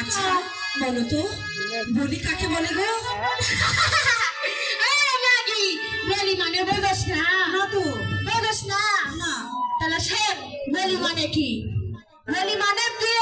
আচ্ছা বলো তো বলি কাকে বলে গো? বলি মানে বোঝস না। না তো। বোঝস না। না। তাহলে সে বলি মানে কি? বলি মানে কি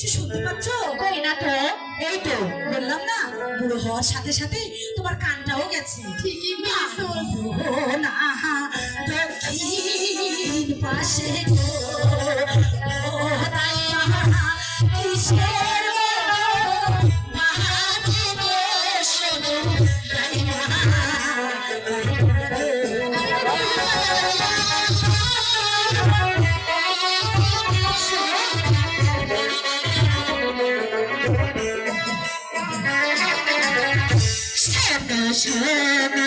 কিছু শুনতে পাচ্ছ? কই না তো? এই তো বললাম না বুড়ো হওয়ার সাথে সাথে তোমার কানটাও গেছে। ঠিকই বলেছ। না দক্ষিণ পাশে সারা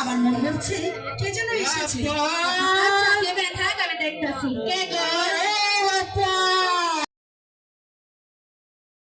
আমার মনে হচ্ছে কে যেন এসেছে। আচ্ছা আপনি আমি দেখতেছি। কে গো?